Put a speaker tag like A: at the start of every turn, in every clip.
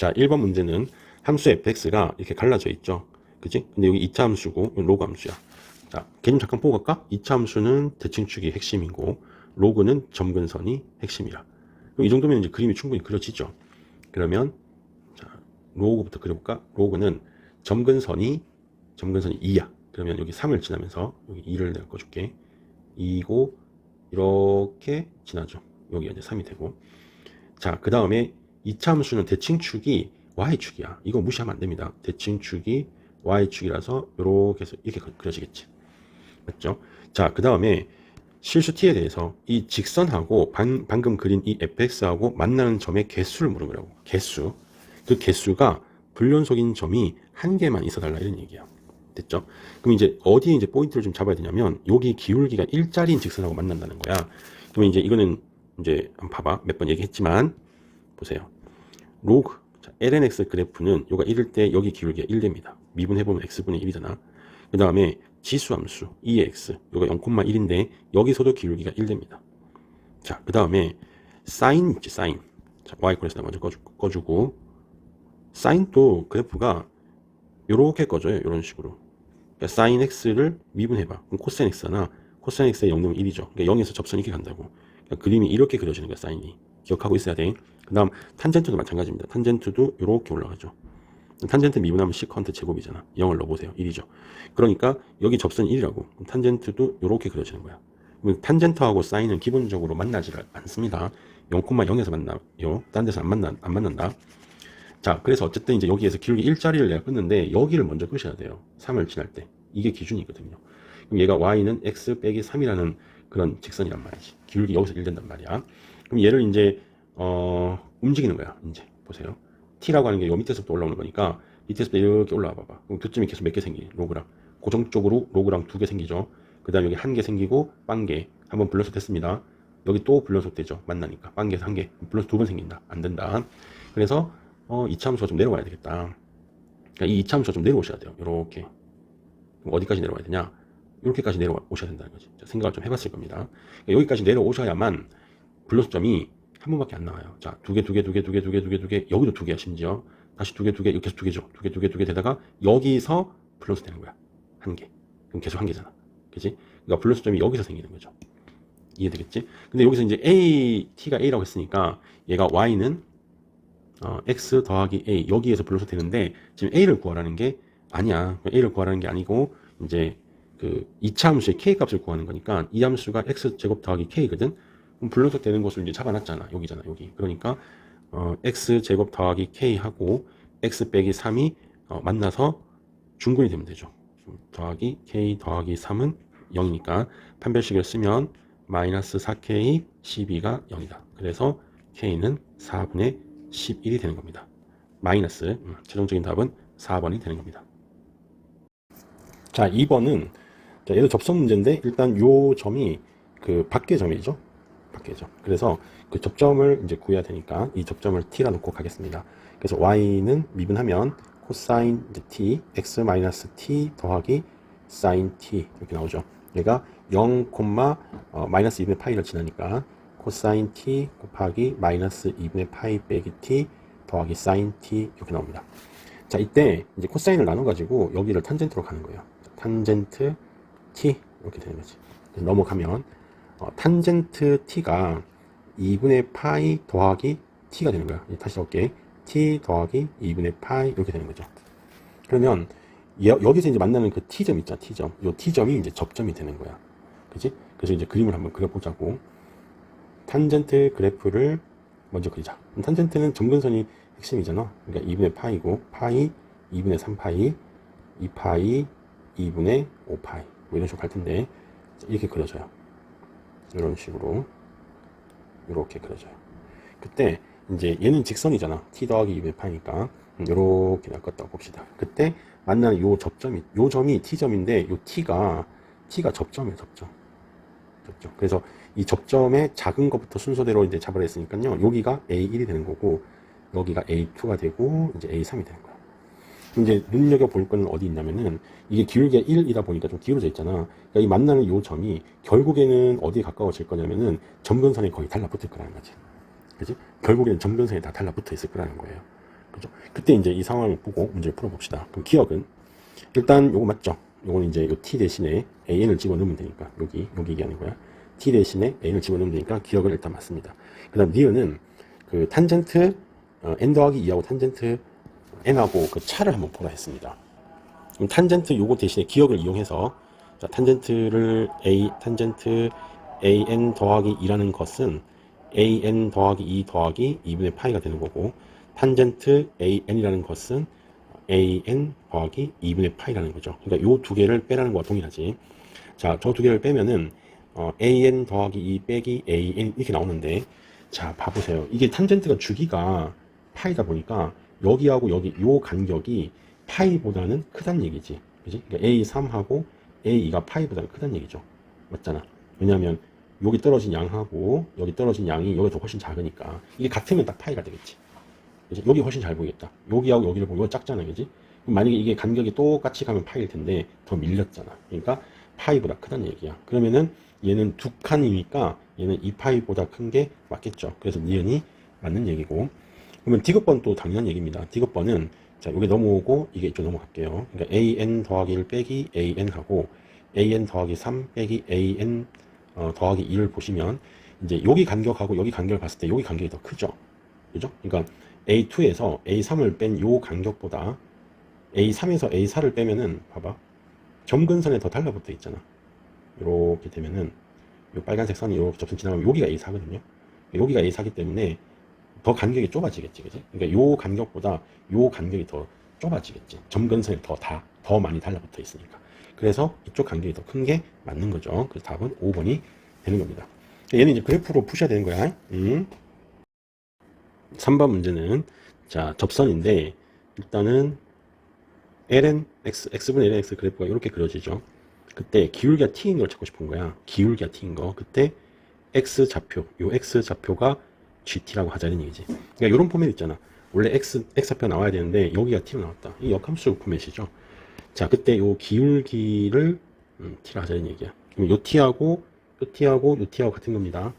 A: 자, 1번 문제는 함수 fx가 이렇게 갈라져 있죠. 그지? 근데 여기 2차 함수고 로그 함수야. 자, 개념 잠깐 보고 갈까? 2차 함수는 대칭축이 핵심이고 로그는 점근선이 핵심이라. 이 정도면 이제 그림이 충분히 그려지죠. 그러면 자, 로그부터 그려볼까? 로그는 점근선이 점근선이 2야. 그러면 여기 3을 지나면서 여기 2를 내가 꺼줄게. 2고 이렇게 지나죠. 여기가 이제 3이 되고. 자, 그 다음에 2차 함수는 대칭축이 y축이야. 이거 무시하면 안 됩니다. 대칭축이 y축이라서 이렇게 해서 이렇게 그- 그려지겠지. 맞죠? 자, 그 다음에 실수 t에 대해서 이 직선하고 방, 방금 그린 이 fx하고 만나는 점의 개수를 물은 거라고. 개수. 그 개수가 불연속인 점이 한 개만 있어 달라 이런 얘기야. 됐죠? 그럼 이제 어디에 이제 포인트를 좀 잡아야 되냐면 여기 기울기가 일자리인 직선하고 만난다는 거야. 그러면 이제 이거는 이제 한번 봐봐. 몇 번 얘기했지만 보세요. 로그 자, lnx 그래프는 요가 1일 때 여기 기울기가 1됩니다. 미분해보면 x분의 1이잖아. 그 다음에 지수함수 2x 요가 0,1인데 여기서도 기울기가 1됩니다. 자, 그 다음에 사인 있지 사인. 자, y 코레스나 먼저 꺼주, 꺼주고 사인도 그래프가 요렇게 꺼져요. 이런 식으로. 그러니까 사인 x를 미분해봐. 그럼 코사인 x나 코사인 x의 0 넣으면 1이죠. 그러니까 0에서 접선이 이렇게 간다고. 그러니까 그림이 이렇게 그려지는 거야, 사인이. 기억하고 있어야 돼. 그 다음, 탄젠트도 마찬가지입니다. 탄젠트도 이렇게 올라가죠. 탄젠트 미분하면 시컨트 제곱이잖아. 0을 넣어보세요. 1이죠. 그러니까 여기 접선 1이라고. 그럼 탄젠트도 이렇게 그려지는 거야. 탄젠트하고 사인은 기본적으로 만나지 않습니다. 0,0에서 만나요. 딴 데서 안 만나, 안 만난다. 자, 그래서 어쨌든 이제 여기에서 기울기 일자리를 내가 끊는데 여기를 먼저 끄셔야 돼요. 3을 지날 때. 이게 기준이거든요. 그럼 얘가 y는 x 빼기 3이라는 그런 직선이란 말이지. 기울기 여기서 1 된단 말이야. 그럼 얘를 이제 어, 움직이는 거야. 이제 보세요. t라고 하는 게 요 밑에서부터 올라오는 거니까 밑에서부터 이렇게 올라와 봐봐. 그럼 두 점이 계속 몇 개 생기? 로그랑 고정적으로 로그랑 두 개 생기죠. 그 다음 여기 한 개 생기고 빵 개 한번 불러서 됐습니다. 여기 또 불러서 되죠. 만나니까 빵 개에서 한 개, 불러서 두 번 생긴다. 안 된다. 그래서 어, 이차함수가 좀 내려와야 되겠다. 그러니까 이 이차함수가 좀 내려오셔야 돼요. 이렇게. 어디까지 내려와야 되냐? 이렇게까지 내려오셔야 된다는 거지. 자, 생각을 좀 해봤을 겁니다. 그러니까 여기까지 내려오셔야만 불로소점이 한 번밖에 안 나와요. 자, 두 개, 두 개, 두 개, 두 개, 두 개, 두 개, 두 개, 여기도 두 개야, 심지어. 다시 두 개, 두 개, 이렇게 해서 두 개죠. 두 개, 두 개, 두 개 되다가 여기서 불로소 되는 거야. 한 개. 그럼 계속 한 개잖아. 그지? 그러니까 불로소점이 여기서 생기는 거죠. 이해되겠지? 근데 여기서 이제 A, T가 A라고 했으니까 얘가 Y는 어, x 더하기 a 여기에서 불러서 되는데 지금 a를 구하라는 게 아니야. a를 구하라는 게 아니고 이제 그 2차 함수의 k 값을 구하는 거니까 이 함수가 x 제곱 더하기 k거든. 불러서 되는 것을 이제 잡아놨잖아. 여기잖아. 여기. 그러니까 어, x 제곱 더하기 k 하고 x 빼기 3이 어, 만나서 중근이 되면 되죠. 더하기 k 더하기 3은 0이니까 판별식을 쓰면 마이너스 4k 12가 0이다. 그래서 k는 4분의 11이 되는 겁니다. 마이너스 음, 최종적인 답은 4번이 되는 겁니다. 자, 2번은 자, 얘도 접선 문제인데 일단 요 점이 그 밖의 점이죠. 점. 그래서 그 접점을 이제 구해야 되니까 이 접점을 t라 놓고 가겠습니다. 그래서 y는 미분하면 코사인 t x 마이너스 t 더하기 사인 t 이렇게 나오죠. 얘가 0, 어, 마이너스 2분의 파이를 지나니까 코사인 t 곱하기 마이너스 2분의 파이 빼기 t 더하기 사인 t 이렇게 나옵니다. 자 이때 이제 코사인을 나눠가지고 여기를 탄젠트로 가는 거예요. 탄젠트 t 이렇게 되는 거지. 넘어가면 어, 탄젠트 t가 2분의 파이 더하기 t가 되는 거야. 다시 적게 t 더하기 2분의 파이 이렇게 되는 거죠. 그러면 여, 여기서 이제 만나는 그 t점 있잖아 t점. 요 t점이 이제 접점이 되는 거야. 그지? 그래서 이제 그림을 한번 그려보자고. 탄젠트 그래프를 먼저 그리자. 탄젠트는 점근선이 핵심이잖아. 그러니까 2분의 파이고, 파이, 2분의 3파이, 2파이, 2분의 5파이. 뭐 이런 식으로 갈 텐데, 이렇게 그려져요. 이런 식으로. 이렇게 그려져요. 그때, 이제 얘는 직선이잖아. t 더하기 2분의 파이니까. 이렇게 낚았다고 봅시다. 그때 만나는 요 접점이, 요 점이 t점인데, 요 t가, t가 접점이에요, 접점. 접점. 그래서 이 접점의 작은 것부터 순서대로 이제 잡아야 했으니까요. 여기가 A1이 되는 거고, 여기가 A2가 되고, 이제 A3이 되는. 그럼 이제 눈여겨볼 거는 어디 있냐면은, 이게 기울기가 1이다 보니까 좀 기울어져 있잖아. 그러니까 이 만나는 요 점이 결국에는 어디에 가까워질 거냐면은, 점근선에 거의 달라붙을 거라는 거지. 그지? 결국에는 점근선에 다 달라붙어 있을 거라는 거예요. 그죠? 그때 이제 이 상황을 보고 문제를 풀어봅시다. 그럼 기억은 일단 요거 맞죠? 요거는 이제 요 t 대신에 an을 집어넣으면 되니까 여기 여기 얘기하는 거야. t 대신에 an을 집어넣으면 되니까 기억은 일단 맞습니다. 그다음 니은은 그 탄젠트 어, n 더하기 2하고 탄젠트 n하고 그 차를 한번 보라 했습니다. 그럼 탄젠트 요거 대신에 기억을 이용해서 자, 탄젠트를 a 탄젠트 an 더하기 2라는 것은 an 더하기 2 더하기 2분의 파이가 되는 거고 탄젠트 an이라는 것은 an 더하기 2분의 파이라는 거죠. 그러니까 요 두 개를 빼라는 거와 동일하지. 자, 저 두 개를 빼면은 어, an 더하기 2 빼기 an 이렇게 나오는데 자, 봐보세요. 이게 탄젠트가 주기가 파이다 보니까 여기하고 여기 요 간격이 파이보다는 크다는 얘기지. 그지? 그러니까 A3하고 A2가 파이보다는 크다는 얘기죠. 맞잖아. 왜냐하면 여기 떨어진 양하고 여기 떨어진 양이 여기 더 훨씬 작으니까 이게 같으면 딱 파이가 되겠지. 그지? 여기 훨씬 잘 보이겠다. 여기하고 여기를 보면 작잖아. 그지? 만약에 이게 간격이 똑같이 가면 파일 텐데 더 밀렸잖아. 그러니까 파이보다 크다는 얘기야. 그러면은 얘는 두 칸이니까 얘는 이 파이보다 큰 게 맞겠죠. 그래서 니은이 맞는 얘기고. 그러면 디귿번 또 당연한 얘기입니다. 디귿번은 자, 여기 넘어오고 이게 이쪽 넘어갈게요. 그러니까 an 더하기 1 빼기 an 하고 an 더하기 3 빼기 an 어, 더하기 2를 보시면 이제 여기 간격하고 여기 간격을 봤을 때 여기 간격이 더 크죠. 그죠? 그러니까 a2에서 a3을 뺀 요 간격보다 a3에서 a4를 빼면은 봐봐. 점근선에 더 달라붙어 있잖아. 이렇게 되면은 요 빨간색 선이 이렇게 접선 지나가면 여기가 a4거든요. 여기가 a4기 때문에 더 간격이 좁아지겠지, 그지? 그러니까 요 간격보다 요 간격이 더 좁아지겠지. 점근선이 더 다, 더 많이 달라붙어 있으니까. 그래서 이쪽 간격이 더 큰 게 맞는 거죠. 그래서 답은 5번이 되는 겁니다. 얘는 이제 그래프로 푸셔야 되는 거야. 음. 3번 문제는, 자, 접선인데, 일단은, ln, x, x분의 ln x 그래프가 이렇게 그려지죠. 그때 기울기가 t인 걸 찾고 싶은 거야. 기울기가 t인 거. 그때 x 좌표, 요 x 좌표가 GT라고 하자는 얘기지. 그러니까 이런 포맷 있잖아. 원래 X, X표 나와야 되는데 여기가 T로 나왔다. 이 역함수 포맷이죠. 자, 그때 요 기울기를 음, T라 하자는 얘기야. 그럼 요 T하고 요 T하고 요 T하고 같은 겁니다.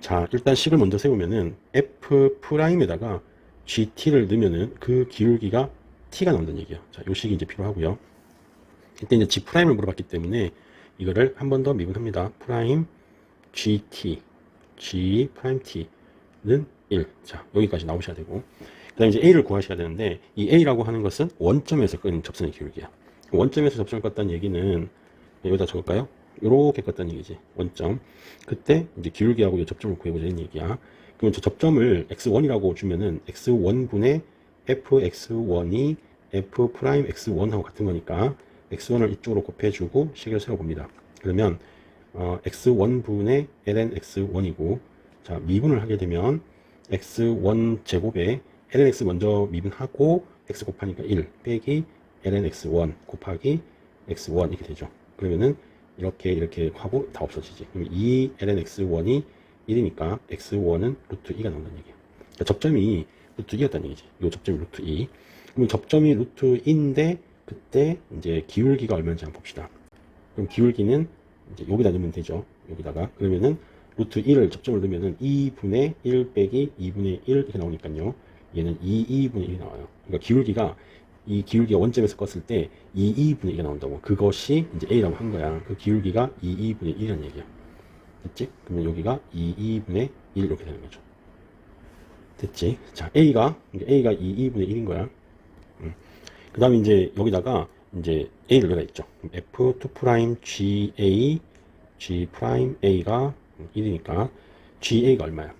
A: 자, 일단 식을 먼저 세우면은 F 프라임에다가 GT를 넣으면은 그 기울기가 T가 나온다는 얘기야. 자, 요 식이 이제 필요하고요. 이때 이제 G 프라임을 물어봤기 때문에 이거를 한 번 더 미분합니다. 프라임 GT G 프라임 T 는 1. 자, 여기까지 나오셔야 되고. 그 다음에 이제 A를 구하셔야 되는데, 이 A라고 하는 것은 원점에서 끄는 접선의 기울기야. 원점에서 접선을 껐다는 얘기는, 여기다 적을까요? 요렇게 껐다는 얘기지. 원점. 그때 이제 기울기하고 이 접점을 구해보자는 얘기야. 그러면 저 접점을 x1이라고 주면은 x1분의 fx1이 f 프라임 x1하고 같은 거니까 x1을 이쪽으로 곱해주고 식을 세워봅니다. 그러면 어, x1분의 ln x1이고 자, 미분을 하게 되면 x1 제곱에 lnx 먼저 미분하고 x 곱하니까 1 빼기 lnx1 곱하기 x1 이렇게 되죠. 그러면은 이렇게 이렇게 하고 다 없어지지. 그럼 2 lnx1이 1이니까 x1은 루트 2가 나온다는 얘기예요. 그러니까 접점이 루트 2였다는 얘기지. 이 접점이 루트 2. 그럼 접점이 루트 2인데 그때 이제 기울기가 얼마인지 한번 봅시다. 그럼 기울기는 이제 여기다 넣으면 되죠. 여기다가 그러면은 루트 1을 접점을 넣으면은 2분의 1 빼기 2분의 1 이렇게 나오니까요. 얘는 2, 2분의 1이 나와요. 그러니까 기울기가 이 기울기가 원점에서 껐을 때 2, 2분의 1이 나온다고. 그것이 이제 A라고 한 거야. 그 기울기가 2, 2분의 1이라는 얘기야. 됐지? 그러면 여기가 2, 2분의 1 이렇게 되는 거죠. 됐지? 자, A가, A가 2, 2분의 1인 거야. 음. 그 다음에 이제 여기다가 이제 A를 여기다 있죠. F2' GA, G' A가 1이니까 GA가 얼마야?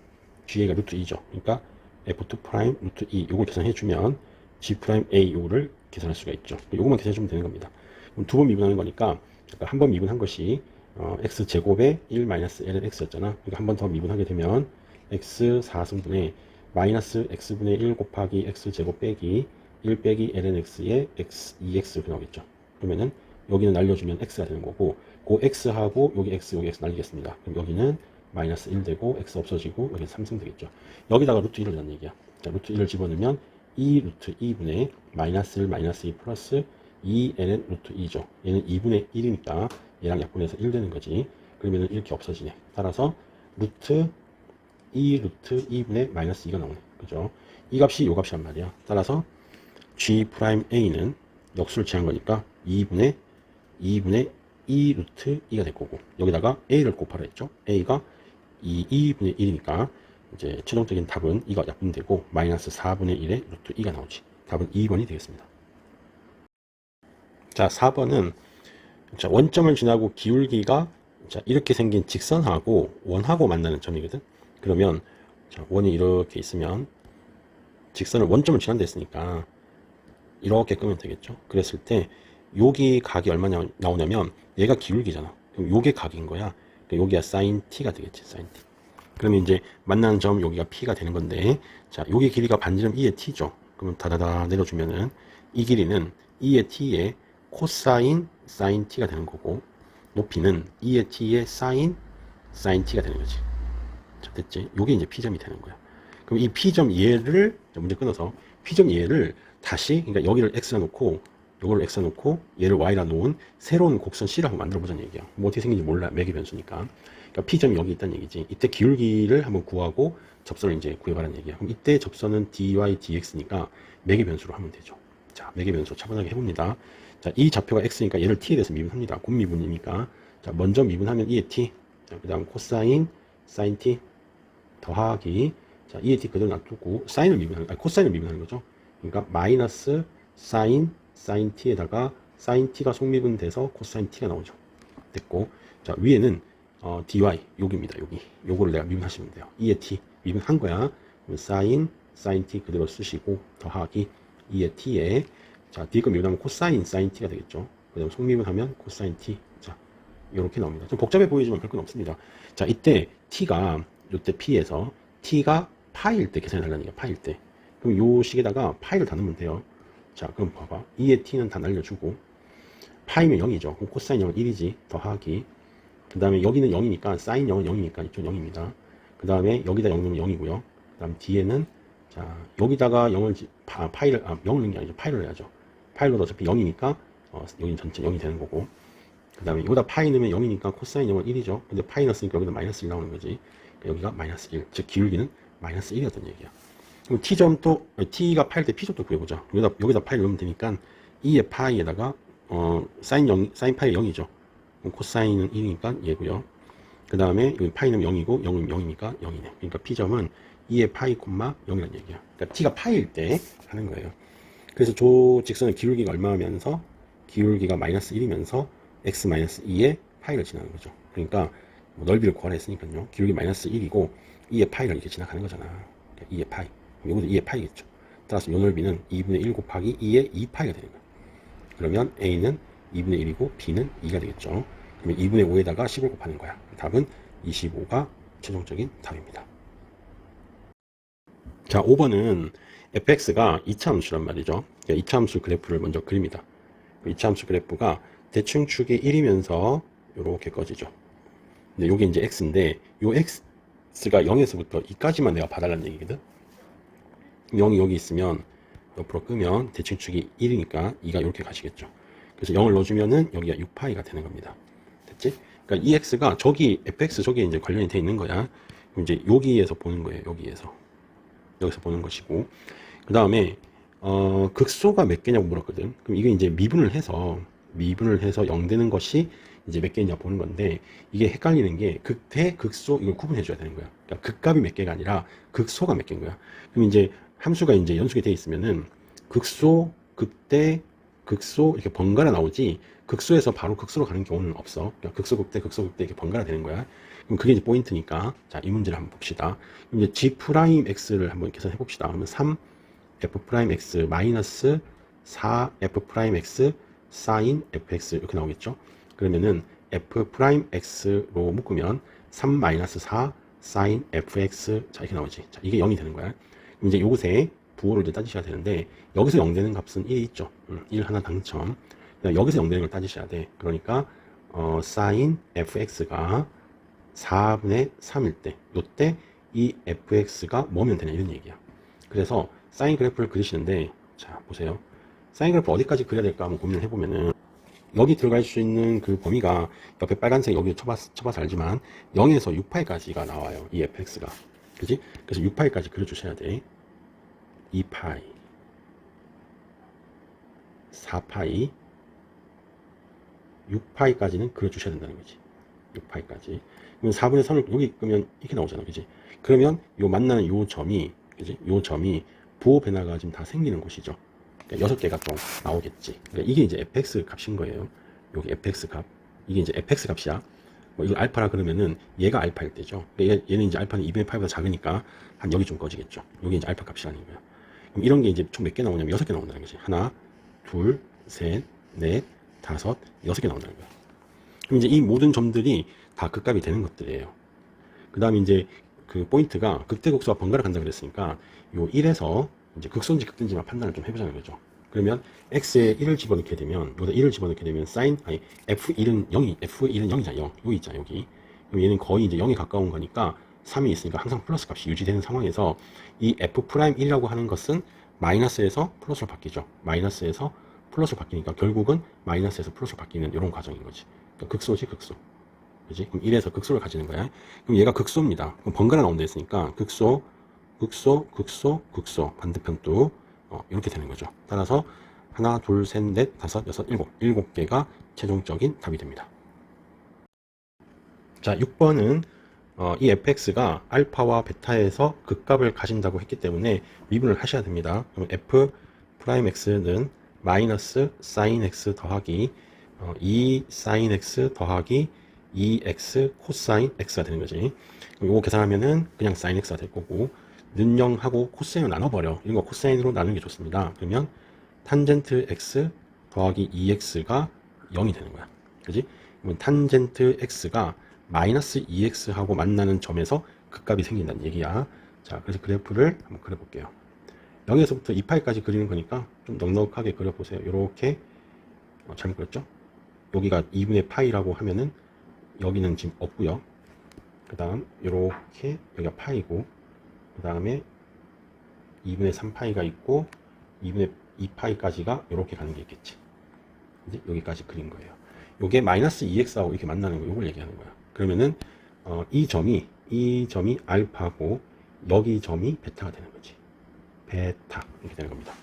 A: GA가 루트 2죠. 그러니까 F2 프라임 루트 2 요걸 계산해주면 G 프라임 A 요를 계산할 수가 있죠. 요것만 계산해주면 되는 겁니다. 그럼 두 번 미분하는 거니까 한 번 미분한 것이 어, x 제곱에 1 마이너스 ln x였잖아. 그러니까 한 번 더 미분하게 되면 x 4승분의 마이너스 x분의 1 곱하기 x 제곱 빼기 1 빼기 ln x의 x 2x 이렇게 나오겠죠. 그러면은 여기는 날려주면 x가 되는 거고 그 x하고 여기 x 여기 x 날리겠습니다. 그럼 여기는 마이너스 1 되고 x 없어지고 여기 3승 되겠죠. 여기다가 루트 1을 넣는 얘기야. 자, 루트 1을 집어넣으면 2 루트 2분의 마이너스 1 마이너스 2 플러스 2n은 루트 2죠. 얘는 2분의 1이니까 얘랑 약분해서 1 되는 거지. 그러면은 이렇게 없어지네. 따라서 루트 2 루트 2분의 마이너스 2가 나오네. 그죠? 이 값이 요 값이란 말이야. 따라서 g 프라임 a는 역수를 취한 거니까 2분의 2분의 2 루트 2가 될 거고 여기다가 a를 곱하라 했죠. a가 2, 2분의 1이니까 이제 최종적인 답은 이가 약분되고 마이너스 4분의 1의 루트 2가 나오지. 답은 2번이 되겠습니다. 자, 4번은 자, 원점을 지나고 기울기가 자, 이렇게 생긴 직선하고 원하고 만나는 점이거든. 그러면 자, 원이 이렇게 있으면 직선을 원점을 지난다 했으니까 이렇게 끄면 되겠죠. 그랬을 때 여기 각이 얼마 나- 나오냐면 얘가 기울기잖아. 그럼 요게 각인 거야. 그러니까 여기가 사인 t가 되겠지. 사인 t. 그러면 이제 만나는 점 여기가 p가 되는 건데 자, 여기 길이가 반지름 2의 t죠. 그러면 다다다 내려주면은 이 길이는 2의 t의 코사인 사인 t가 되는 거고 높이는 2의 t의 사인 사인 t가 되는 거지. 자, 됐지? 요게 이제 p점이 되는 거야. 그럼 이 p점 얘를 자, 문제 끊어서 p점 얘를 다시 그러니까 여기를 x라 놓고 요거를 x라 놓고 얘를 y라 놓은 새로운 곡선 한번 만들어 보자는 얘기야. 뭐 어떻게 생긴지 몰라. 매개 변수니까. 그러니까 p점이 여기 있다는 얘기지. 이때 기울기를 한번 구하고 접선을 이제 구해봐라는 얘기야. 그럼 이때 접선은 dy dx니까 매개 변수로 하면 되죠. 자, 매개 변수 차분하게 해봅니다. 자, 이 좌표가 x니까 얘를 t에 대해서 미분합니다. 곱미분이니까. 자, 먼저 미분하면 2의 t. 자, 그 다음 코사인, 사인 t 더하기. 자, 2의 t 그대로 놔두고 사인을 미분하는, 아니, 코사인을 미분하는 거죠. 그러니까 마이너스 사인, 사인 t에다가 사인 t가 속미분돼서 코사인 t가 나오죠. 됐고. 자, 위에는 어, dy 여기입니다. 여기. 요거를 내가 미분하시면 돼요. 2의 t 미분한 거야. 사인, 사인 t 그대로 쓰시고 더하기 2의 t에 자, 뒤에 거 미분하면 코사인 사인 t가 되겠죠. 그다음 속미분하면 코사인 t. 자, 이렇게 나옵니다. 좀 복잡해 보이지만 별건 없습니다. 자, 이때 t가 요때 p에서 t가 파일 때 계산해 달라는 얘기야. 파일 때. 그럼 요 식에다가 파이를 다 넣으면 돼요. 자, 그럼 봐봐. 2의 t는 다 날려주고 파이면 0이죠. 그럼 코사인 0은 1이지. 더하기 그 다음에 여기는 0이니까 사인 0은 0이니까 이쪽 0입니다. 그 다음에 여기다 0 넣으면 0이고요. 그 다음 뒤에는 자 여기다가 0을 지- 파, 파이를 아 0을 넣는 게 아니죠. 파이를 해야죠. 파일로 어차피 0이니까 어, 여기 전체 0이 되는 거고 그 다음에 여기다 파이 넣으면 0이니까 코사인 0은 1이죠. 근데 파이 넣었으니까 여기다 마이너스 1 나오는 거지. 그러니까 여기가 마이너스 1. 즉 기울기는 마이너스 1이었던 얘기야. 그럼 t점 또 아니, t가 파일 때 p점 또 구해보자. 여기다 여기다 파이 넣으면 되니까 2의 파이에다가 어 사인 0 사인 파이 0이죠. 그럼 코사인은 1이니까 얘고요. 그 다음에 파이는 0이고 0은 0이니까 0이네. 그러니까 p점은 2의 파이 콤마 0이라는 얘기야. 그러니까 t가 파일 때 하는 거예요. 그래서 조 직선의 기울기가 얼마면서 기울기가 마이너스 1이면서 x 마이너스 2의 파이를 지나는 거죠. 그러니까 뭐 넓이를 구하라 했으니까요. 기울기 마이너스 1이고 2의 파이를 이렇게 지나가는 거잖아. 그러니까 2의 파이. 이것도 2의 파이겠죠. 따라서 요 넓이는 2분의 1 곱하기 2의 2파이가 되는 거야. 그러면 a는 2분의 1이고 b는 2가 되겠죠. 그러면 2분의 5에다가 10을 곱하는 거야. 답은 25가 최종적인 답입니다. 자, 5번은 fx가 2차 함수란 말이죠. 그러니까 2차 함수 그래프를 먼저 그립니다. 2차 함수 그래프가 대칭 축이 1이면서 이렇게 꺼지죠. 근데 요게 이제 x인데 요 x가 0에서부터 2까지만 내가 봐달라는 얘기거든. 0이 여기 있으면 옆으로 끄면 대칭축이 1이니까 2가 이렇게 가시겠죠. 그래서 0을 넣어주면은 여기가 6파이가 되는 겁니다. 됐지? 그러니까 이 x가 저기 fx 저기에 이제 관련이 돼 있는 거야. 이제 여기에서 보는 거예요. 여기에서 여기서 보는 것이고 그 다음에 어, 극소가 몇 개냐고 물었거든. 그럼 이게 이제 미분을 해서 미분을 해서 0 되는 것이 이제 몇 개냐 보는 건데 이게 헷갈리는 게 극대 극소 이걸 구분해 줘야 되는 거야. 그러니까 극값이 몇 개가 아니라 극소가 몇 개인 거야. 그럼 이제 함수가 이제 연속이 돼 있으면은 극소, 극대, 극소 이렇게 번갈아 나오지 극소에서 바로 극소로 가는 경우는 없어. 그러니까 극소, 극대, 극소, 극대 이렇게 번갈아 되는 거야. 그럼 그게 이제 포인트니까 자 이 문제를 한번 봅시다. 이제 g 프라임 x를 한번 계산해 봅시다. 그러면 3 f 프라임 x 마이너스 4 f 프라임 x 사인 fx 이렇게 나오겠죠. 그러면은 f 프라임 x로 묶으면 3 마이너스 4 사인 fx 자 이렇게 나오지. 자 이게 0이 되는 거야. 이제 요것에 부호를 이제 따지셔야 되는데 여기서 0 되는 값은 1이 있죠. 음, 1 하나 당첨. 여기서 0 되는 걸 따지셔야 돼. 그러니까 어, 사인 fx가 4분의 3일 때, 요때 이 fx가 뭐면 되냐 이런 얘기야. 그래서 사인 그래프를 그리시는데, 자 보세요. 사인 그래프 어디까지 그려야 될까 한번 고민을 해보면은 여기 들어갈 수 있는 그 범위가 옆에 빨간색 여기 쳐봐서, 쳐봐서 알지만 0에서 6파이까지가 나와요. 이 fx가. 그지? 그래서 6파이까지 그려주셔야 돼. 2파이. 4파이. 6파이까지는 그려주셔야 된다는 거지. 6파이까지. 그러면 4분의 3을 여기 끄면 이렇게 나오잖아 그지? 그러면 요 만나는 요 점이 그지? 요 점이 부호 변화가 지금 다 생기는 곳이죠. 그러니까 6개가 또 나오겠지. 그러니까 이게 이제 fx 값인 거예요. 여기 fx 값. 이게 이제 fx 값이야 뭐 이거 알파라 그러면은 얘가 알파일 때죠 그러니까 얘- 얘는 이제 알파는 2분의 8보다 작으니까 한 여기 좀 꺼지겠죠 여기 이제 알파 값이라는 거야 그럼 이런 게 이제 총 몇 개 나오냐면 여섯 개 나온다는 거지. 하나, 둘, 셋, 넷, 다섯, 여섯 개 나온다는 거야. 그럼 이제 이 모든 점들이 다 극값이 되는 것들이에요. 그 다음에 이제 그 포인트가 극대극소와 번갈아 간다 그랬으니까 요 1에서 이제 극소인지 극든지만 판단을 좀 해보자는 거죠. 그러면 x에 1을 집어넣게 되면 여기다 1을 집어넣게 되면 사인 아니 f1은 0이 f1은 0이잖아 0 여기 있잖아 여기 그럼 얘는 거의 이제 0에 가까운 거니까 3이 있으니까 항상 플러스 값이 유지되는 상황에서 이 f'1이라고 하는 것은 마이너스에서 플러스로 바뀌죠. 마이너스에서 플러스로 바뀌니까 결국은 마이너스에서 플러스로 바뀌는 이런 과정인 거지. 그러니까 극소지 극소. 그지? 그럼 1에서 극소를 가지는 거야. 그럼 얘가 극소입니다. 그럼 번갈아 나온다 했으니까 극소, 극소, 극소, 극소. 반대편도 어, 이렇게 되는 거죠. 따라서 하나, 둘, 셋, 넷, 다섯, 여섯, 일곱. 일곱 개가 최종적인 답이 됩니다. 자, 6번은 어, 이 fx가 알파와 베타에서 극값을 가진다고 했기 때문에 미분을 하셔야 됩니다. 그럼 f 프라임 x는 마이너스 사인 x 더하기 어, 2 사인 x 더하기 2x 코사인 x가 되는 거지. 이거 계산하면은 그냥 사인 x가 될 거고 는영하고 코사인을 나눠버려. 이거 코사인으로 나누는 게 좋습니다. 그러면 탄젠트 x 더하기 2x가 0이 되는 거야. 그지? 그러면 탄젠트 x가 마이너스 2x하고 만나는 점에서 극값이 생긴다는 얘기야. 자, 그래서 그래프를 한번 그려볼게요. 0에서부터 2파이까지 그리는 거니까 좀 넉넉하게 그려보세요. 이렇게 어, 잘못 그렸죠? 여기가 2분의 파이라고 하면은 여기는 지금 없고요. 그 다음 이렇게 여기가 파이고 그 다음에 2분의 3파이가 있고 2분의 2파이까지가 이렇게 가는 게 있겠지. 이제 여기까지 그린 거예요. 요게 마이너스 2x하고 이렇게 만나는 거 이걸 얘기하는 거야. 그러면은 어, 이 점이 이 점이 알파고 여기 점이 베타가 되는 거지. 베타 이렇게 되는 겁니다.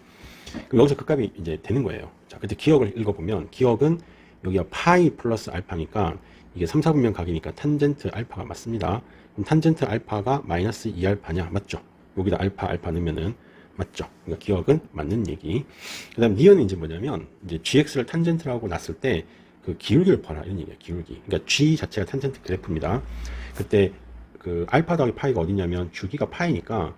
A: 그럼 여기서 극값이 이제 되는 거예요. 자, 그때 기억을 읽어보면 기억은 여기가 파이 플러스 알파니까 이게 3, 4분면 각이니까 탄젠트 알파가 맞습니다. 그럼 탄젠트 알파가 마이너스 2알파냐? 맞죠? 여기다 알파 알파 넣으면은 맞죠? 그러니까 기억은 맞는 얘기. 그 다음 니은은 이제 뭐냐면 이제 gx를 탄젠트라고 놨을 때 그 기울기를 봐라 이런 얘기야 기울기. 그러니까 g 자체가 탄젠트 그래프입니다. 그때 그 알파 더하기 파이가 어디냐면 주기가 파이니까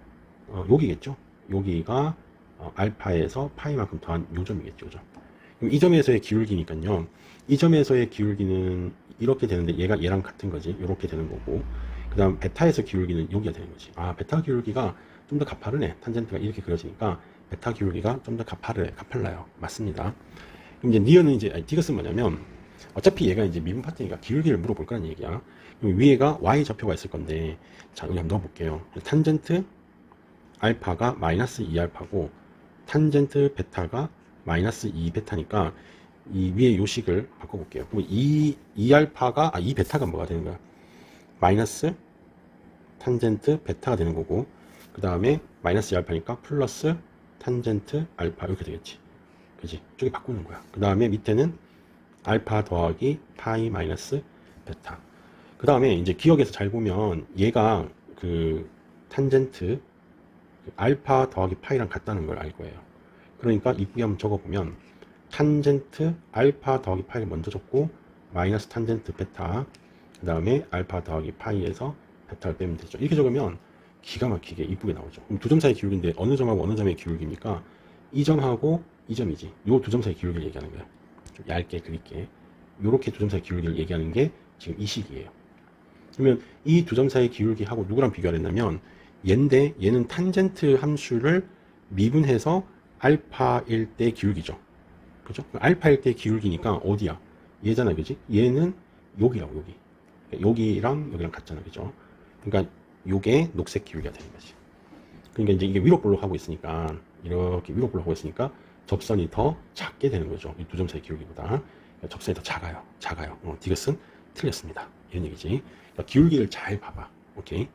A: 어, 여기겠죠. 여기가 어, 알파에서 파이만큼 더한 요점이겠죠. 요점. 그럼 이 점에서의 기울기니까요. 이 점에서의 기울기는 이렇게 되는데 얘가 얘랑 같은 거지. 이렇게 되는 거고. 그 다음 베타에서 기울기는 여기가 되는 거지. 아, 베타 기울기가 좀 더 가파르네. 탄젠트가 이렇게 그려지니까 베타 기울기가 좀 더 가파르, 가팔라요. 맞습니다. 그럼 이제 니은은 이제, 디귿은 뭐냐면 어차피 얘가 이제 미분 파트니까 기울기를 물어볼 거란 얘기야. 그럼 위에가 y 좌표가 있을 건데, 자, 여기 한번 넣어볼게요. 탄젠트 알파가 마이너스 2알파고, 탄젠트 베타가 마이너스 2베타니까, 이 위에 요식을 바꿔볼게요. 그럼 2, 2알파가, 아, 2베타가 뭐가 되는 거야? 마이너스 탄젠트 베타가 되는 거고, 그 다음에 마이너스 2알파니까 플러스 탄젠트 알파 이렇게 되겠지. 그지? 저기 바꾸는 거야. 그 다음에 밑에는 알파 더하기 파이 마이너스 베타. 그 다음에 이제 기억에서 잘 보면 얘가 그 탄젠트 그 알파 더하기 파이랑 같다는 걸 알 거예요. 그러니까 이쁘게 한번 적어보면 탄젠트 알파 더하기 파이를 먼저 적고 마이너스 탄젠트 베타 그 다음에 알파 더하기 파이에서 베타를 빼면 되죠. 이렇게 적으면 기가 막히게 이쁘게 나오죠. 그럼 두 점 사이 기울기인데 어느 점하고 어느 점의 기울기입니까? 이 점하고 이 점이지. 요 두 점 사이 기울기를 얘기하는 거야. 좀 얇게 그릴게. 요렇게 두 점 사이 기울기를 얘기하는 게 지금 이 식이에요. 그러면 이 두 점 사이 기울기하고 누구랑 비교를 했냐면 얘인데 얘는 탄젠트 함수를 미분해서 알파일 때 기울기죠. 그죠? 알파일 때 기울기니까 어디야? 얘잖아, 그지? 얘는 여기라고, 여기. 여기랑 여기랑 같잖아, 그죠? 그러니까 요게 녹색 기울기가 되는 거지. 그러니까 이제 이게 위로 볼록 하고 있으니까 이렇게 위로 볼록 하고 있으니까 접선이 더 작게 되는 거죠. 이 두 점 사이 기울기보다 그러니까 접선이 더 작아요. 작아요. 어, 디귿은 틀렸습니다. 이런 얘기지. 그러니까 기울기를 잘 봐봐. 오케이.